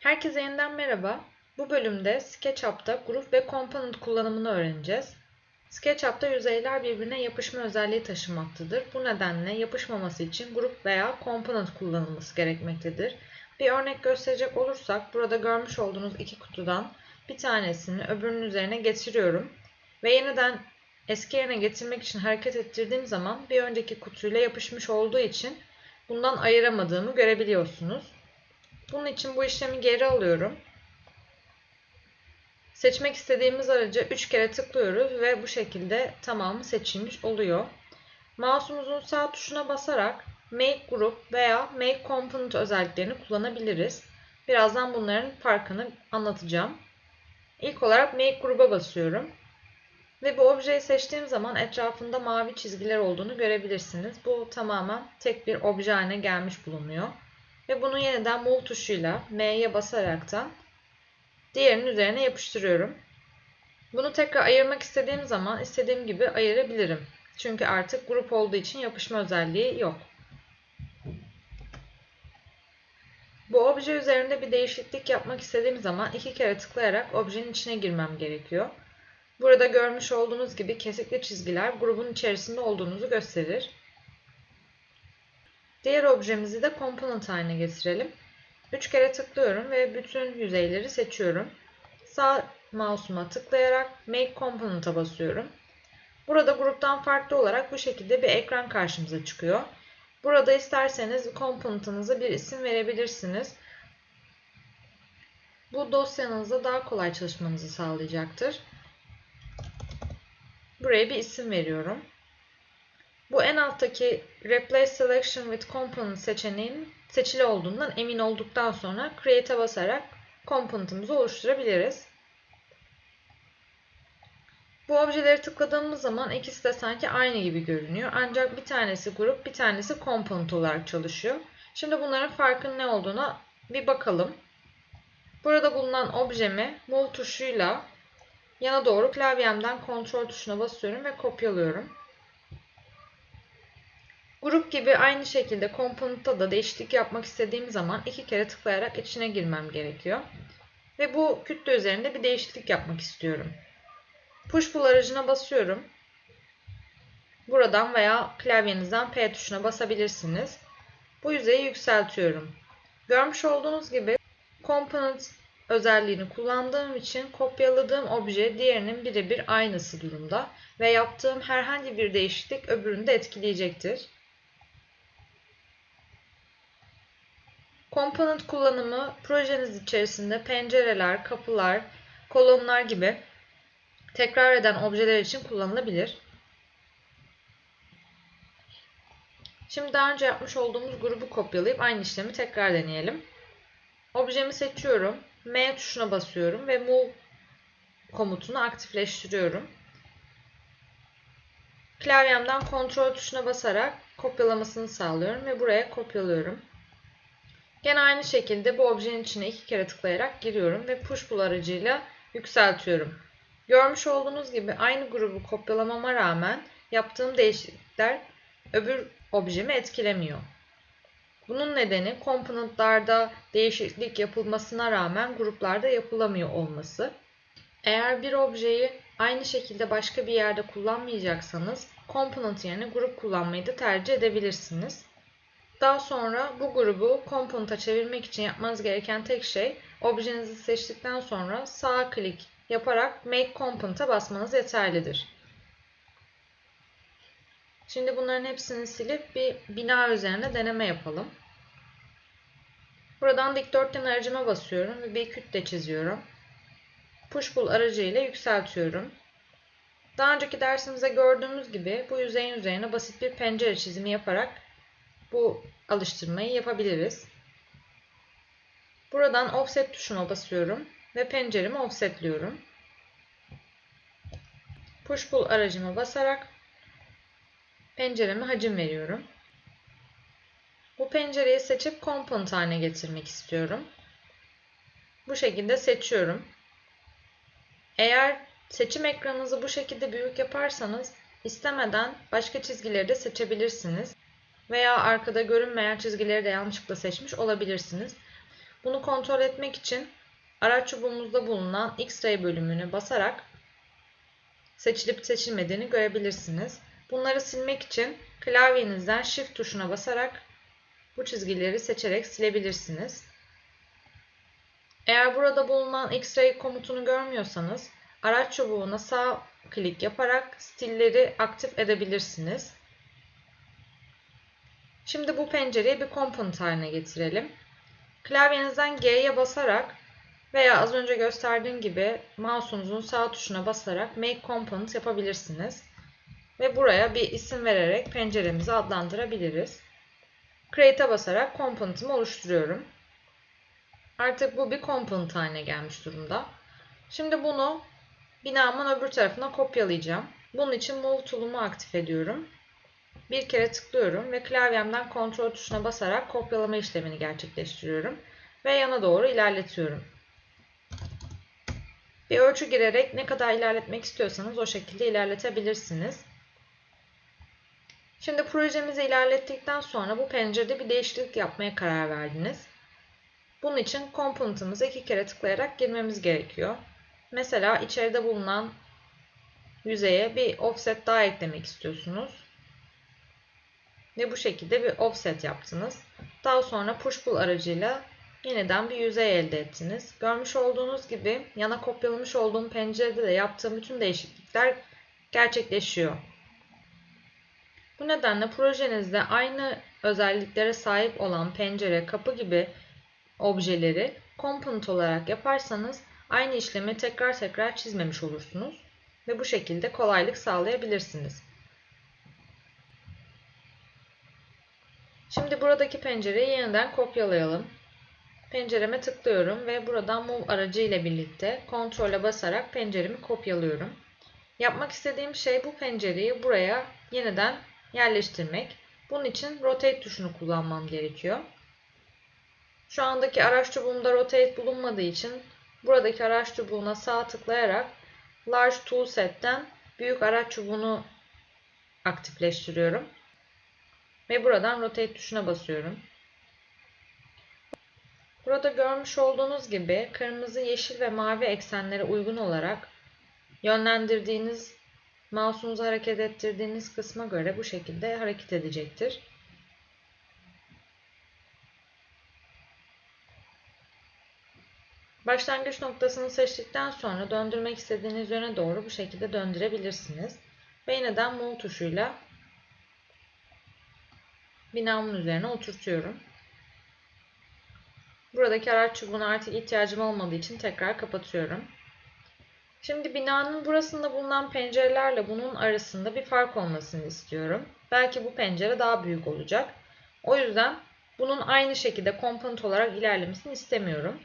Herkese yeniden merhaba. Bu bölümde SketchUp'ta grup ve component kullanımını öğreneceğiz. SketchUp'ta yüzeyler birbirine yapışma özelliği taşımaktadır. Bu nedenle yapışmaması için grup veya component kullanılması gerekmektedir. Bir örnek gösterecek olursak burada görmüş olduğunuz iki kutudan bir tanesini öbürünün üzerine getiriyorum ve yeniden eski yerine getirmek için hareket ettirdiğim zaman bir önceki kutuyla yapışmış olduğu için bundan ayıramadığımı görebiliyorsunuz. Bunun için bu işlemi geri alıyorum. Seçmek istediğimiz aracı 3 kere tıklıyoruz ve bu şekilde tamamı seçilmiş oluyor. Mouse'umuzun sağ tuşuna basarak Make Group veya Make Component özelliklerini kullanabiliriz. Birazdan bunların farkını anlatacağım. İlk olarak Make Group'a basıyorum. Ve bu objeyi seçtiğim zaman etrafında mavi çizgiler olduğunu görebilirsiniz. Bu tamamen tek bir obje haline gelmiş bulunuyor. Ve bunu yeniden Move tuşuyla M'ye basaraktan diğerinin üzerine yapıştırıyorum. Bunu tekrar ayırmak istediğim zaman istediğim gibi ayırabilirim. Çünkü artık grup olduğu için yapışma özelliği yok. Bu obje üzerinde bir değişiklik yapmak istediğim zaman iki kere tıklayarak objenin içine girmem gerekiyor. Burada görmüş olduğunuz gibi kesikli çizgiler grubun içerisinde olduğunuzu gösterir. Diğer objemizi de component haline getirelim. 3 kere tıklıyorum ve bütün yüzeyleri seçiyorum. Sağ mouse'uma tıklayarak Make Component'a basıyorum. Burada gruptan farklı olarak bu şekilde bir ekran karşımıza çıkıyor. Burada isterseniz component'ınıza bir isim verebilirsiniz. Bu dosyanızda daha kolay çalışmanızı sağlayacaktır. Buraya bir isim veriyorum. Bu en alttaki Replace Selection with Component seçeneğinin seçili olduğundan emin olduktan sonra Create'e basarak component'ımızı oluşturabiliriz. Bu objeleri tıkladığımız zaman ikisi de sanki aynı gibi görünüyor. Ancak bir tanesi grup, bir tanesi component olarak çalışıyor. Şimdi bunların farkının ne olduğuna bir bakalım. Burada bulunan objemi Move tuşuyla yana doğru klavyemden Ctrl tuşuna basıyorum ve kopyalıyorum. Grup gibi aynı şekilde Component'ta da değişiklik yapmak istediğim zaman iki kere tıklayarak içine girmem gerekiyor. Ve bu kütle üzerinde bir değişiklik yapmak istiyorum. Push pull aracına basıyorum. Buradan veya klavyenizden P tuşuna basabilirsiniz. Bu yüzeyi yükseltiyorum. Görmüş olduğunuz gibi Component özelliğini kullandığım için kopyaladığım obje diğerinin birebir aynısı durumda ve yaptığım herhangi bir değişiklik öbürünü de etkileyecektir. Component kullanımı projeniz içerisinde pencereler, kapılar, kolonlar gibi tekrar eden objeler için kullanılabilir. Şimdi daha önce yapmış olduğumuz grubu kopyalayıp aynı işlemi tekrar deneyelim. Objemi seçiyorum. M tuşuna basıyorum ve Move komutunu aktifleştiriyorum. Klavyemden Ctrl tuşuna basarak kopyalamasını sağlıyorum ve buraya kopyalıyorum. Gene aynı şekilde bu objenin içine iki kere tıklayarak giriyorum ve push pull aracıyla yükseltiyorum. Görmüş olduğunuz gibi aynı grubu kopyalamama rağmen yaptığım değişiklikler öbür objemi etkilemiyor. Bunun nedeni komponentlarda değişiklik yapılmasına rağmen gruplarda yapılamıyor olması. Eğer bir objeyi aynı şekilde başka bir yerde kullanmayacaksanız component yerine grup kullanmayı da tercih edebilirsiniz. Daha sonra bu grubu component'a çevirmek için yapmanız gereken tek şey objenizi seçtikten sonra sağ klik yaparak Make Component'a basmanız yeterlidir. Şimdi bunların hepsini silip bir bina üzerine deneme yapalım. Buradan dikdörtgen aracıma basıyorum ve bir kütle çiziyorum. Push pull aracıyla yükseltiyorum. Daha önceki dersimizde gördüğümüz gibi bu yüzeyin üzerine basit bir pencere çizimi yaparak bu alıştırmayı yapabiliriz. Buradan offset tuşuna basıyorum ve penceremi offsetliyorum. Push pull aracıma basarak pencereme hacim veriyorum. Bu pencereyi seçip component haline getirmek istiyorum. Bu şekilde seçiyorum. Eğer seçim ekranınızı bu şekilde büyük yaparsanız istemeden başka çizgileri de seçebilirsiniz. Veya arkada görünmeyen çizgileri de yanlışlıkla seçmiş olabilirsiniz. Bunu kontrol etmek için araç çubuğumuzda bulunan X-ray bölümünü basarak seçilip seçilmediğini görebilirsiniz. Bunları silmek için klavyenizden Shift tuşuna basarak bu çizgileri seçerek silebilirsiniz. Eğer burada bulunan X-ray komutunu görmüyorsanız araç çubuğuna sağ klik yaparak stilleri aktif edebilirsiniz. Şimdi bu pencereyi bir component haline getirelim. Klavyenizden G'ye basarak veya az önce gösterdiğim gibi mouse'unuzun sağ tuşuna basarak Make Component yapabilirsiniz. Ve buraya bir isim vererek penceremizi adlandırabiliriz. Create'e basarak component'ımı oluşturuyorum. Artık bu bir component haline gelmiş durumda. Şimdi bunu binamın öbür tarafına kopyalayacağım. Bunun için Move tool'umu aktif ediyorum. Bir kere tıklıyorum ve klavyemden Ctrl tuşuna basarak kopyalama işlemini gerçekleştiriyorum ve yana doğru ilerletiyorum. Bir ölçü girerek ne kadar ilerletmek istiyorsanız o şekilde ilerletebilirsiniz. Şimdi projemizi ilerlettikten sonra bu pencerede bir değişiklik yapmaya karar verdiniz. Bunun için component'ımıza iki kere tıklayarak girmemiz gerekiyor. Mesela içeride bulunan yüzeye bir offset daha eklemek istiyorsunuz. Ve bu şekilde bir offset yaptınız. Daha sonra push pull aracıyla yeniden bir yüzey elde ettiniz. Görmüş olduğunuz gibi yana kopyalamış olduğum pencerede de yaptığım bütün değişiklikler gerçekleşiyor. Bu nedenle projenizde aynı özelliklere sahip olan pencere, kapı gibi objeleri component olarak yaparsanız aynı işlemi tekrar tekrar çizmemiş olursunuz ve bu şekilde kolaylık sağlayabilirsiniz. Şimdi buradaki pencereyi yeniden kopyalayalım. Pencereme tıklıyorum ve buradan Move aracı ile birlikte kontrole basarak penceremi kopyalıyorum. Yapmak istediğim şey bu pencereyi buraya yeniden yerleştirmek. Bunun için Rotate tuşunu kullanmam gerekiyor. Şu andaki araç çubuğumda Rotate bulunmadığı için buradaki araç çubuğuna sağ tıklayarak Large Tool Set'ten büyük araç çubuğunu aktifleştiriyorum. Ve buradan Rotate tuşuna basıyorum. Burada görmüş olduğunuz gibi kırmızı, yeşil ve mavi eksenlere uygun olarak yönlendirdiğiniz, mouse'unuzu hareket ettirdiğiniz kısma göre bu şekilde hareket edecektir. Başlangıç noktasını seçtikten sonra döndürmek istediğiniz yöne doğru bu şekilde döndürebilirsiniz. Ve yeniden Move tuşuyla binamın üzerine oturtuyorum. Buradaki araç çubuğuna artık ihtiyacım olmadığı için tekrar kapatıyorum. Şimdi binanın burasında bulunan pencerelerle bunun arasında bir fark olmasını istiyorum. Belki bu pencere daha büyük olacak. O yüzden bunun aynı şekilde komponent olarak ilerlemesini istemiyorum.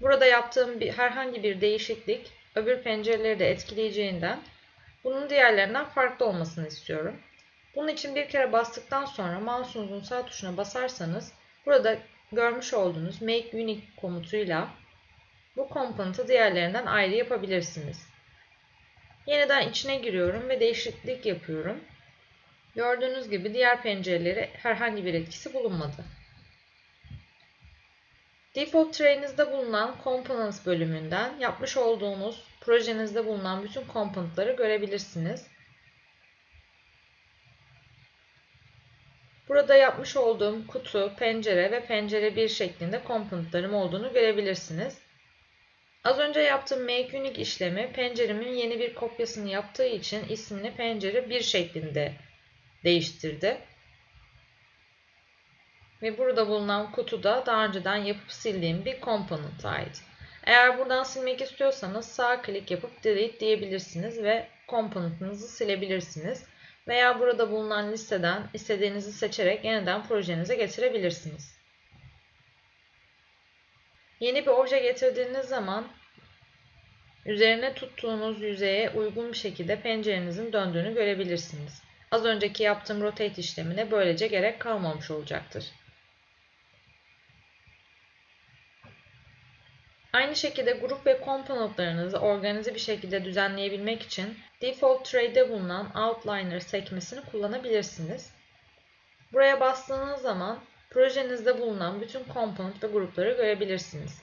Burada yaptığım bir, herhangi bir değişiklik öbür pencereleri de etkileyeceğinden bunun diğerlerinden farklı olmasını istiyorum. Bunun için bir kere bastıktan sonra mouse'unuzun sağ tuşuna basarsanız burada görmüş olduğunuz Make Unique komutuyla bu komponentı diğerlerinden ayrı yapabilirsiniz. Yeniden içine giriyorum ve değişiklik yapıyorum. Gördüğünüz gibi diğer pencereleri herhangi bir etkisi bulunmadı. Default Tray'inizde bulunan Components bölümünden yapmış olduğunuz projenizde bulunan bütün komponentleri görebilirsiniz. Burada yapmış olduğum kutu, pencere ve pencere 1 şeklinde komponentlerim olduğunu görebilirsiniz. Az önce yaptığım Make Unique işlemi penceremin yeni bir kopyasını yaptığı için ismini pencere 1 şeklinde değiştirdi. Ve burada bulunan kutuda daha önceden yapıp sildiğim bir component ait. Eğer buradan silmek istiyorsanız sağ klik yapıp delete diyebilirsiniz ve component'ınızı silebilirsiniz. Veya burada bulunan listeden istediğinizi seçerek yeniden projenize getirebilirsiniz. Yeni bir obje getirdiğiniz zaman üzerine tuttuğunuz yüzeye uygun bir şekilde pencerenizin döndüğünü görebilirsiniz. Az önceki yaptığım rotate işlemine böylece gerek kalmamış olacaktır. Aynı şekilde grup ve komponentlarınızı organize bir şekilde düzenleyebilmek için Default Tray'de bulunan Outliner sekmesini kullanabilirsiniz. Buraya bastığınız zaman projenizde bulunan bütün komponent ve grupları görebilirsiniz.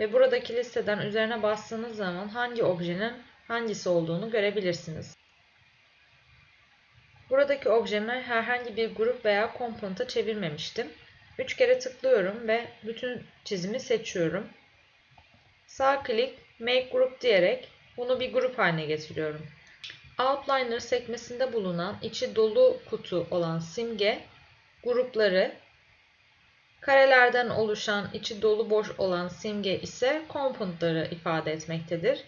Ve buradaki listeden üzerine bastığınız zaman hangi objenin hangisi olduğunu görebilirsiniz. Buradaki objemi herhangi bir grup veya komponenta çevirmemiştim. 3 kere tıklıyorum ve bütün çizimi seçiyorum. Sağ klik Make Group diyerek bunu bir grup haline getiriyorum. Outliner sekmesinde bulunan içi dolu kutu olan simge grupları, karelerden oluşan içi dolu boş olan simge ise componentları ifade etmektedir.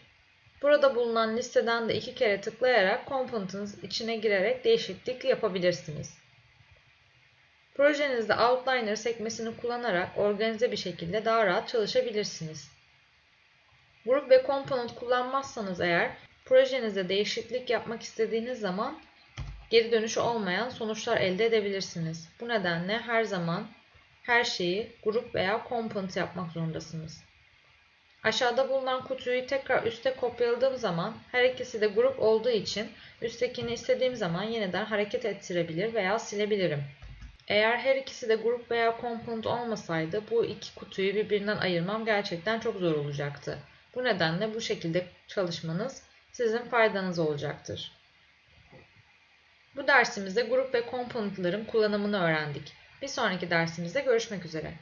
Burada bulunan listeden de iki kere tıklayarak component'ınız içine girerek değişiklik yapabilirsiniz. Projenizde Outliner sekmesini kullanarak organize bir şekilde daha rahat çalışabilirsiniz. Grup ve component kullanmazsanız eğer projenizde değişiklik yapmak istediğiniz zaman geri dönüşü olmayan sonuçlar elde edebilirsiniz. Bu nedenle her zaman her şeyi grup veya component yapmak zorundasınız. Aşağıda bulunan kutuyu tekrar üste kopyaladığım zaman her ikisi de grup olduğu için üsttekini istediğim zaman yeniden hareket ettirebilir veya silebilirim. Eğer her ikisi de grup veya component olmasaydı bu iki kutuyu birbirinden ayırmam gerçekten çok zor olacaktı. Bu nedenle bu şekilde çalışmanız sizin faydanız olacaktır. Bu dersimizde grup ve komponentlerin kullanımını öğrendik. Bir sonraki dersimizde görüşmek üzere.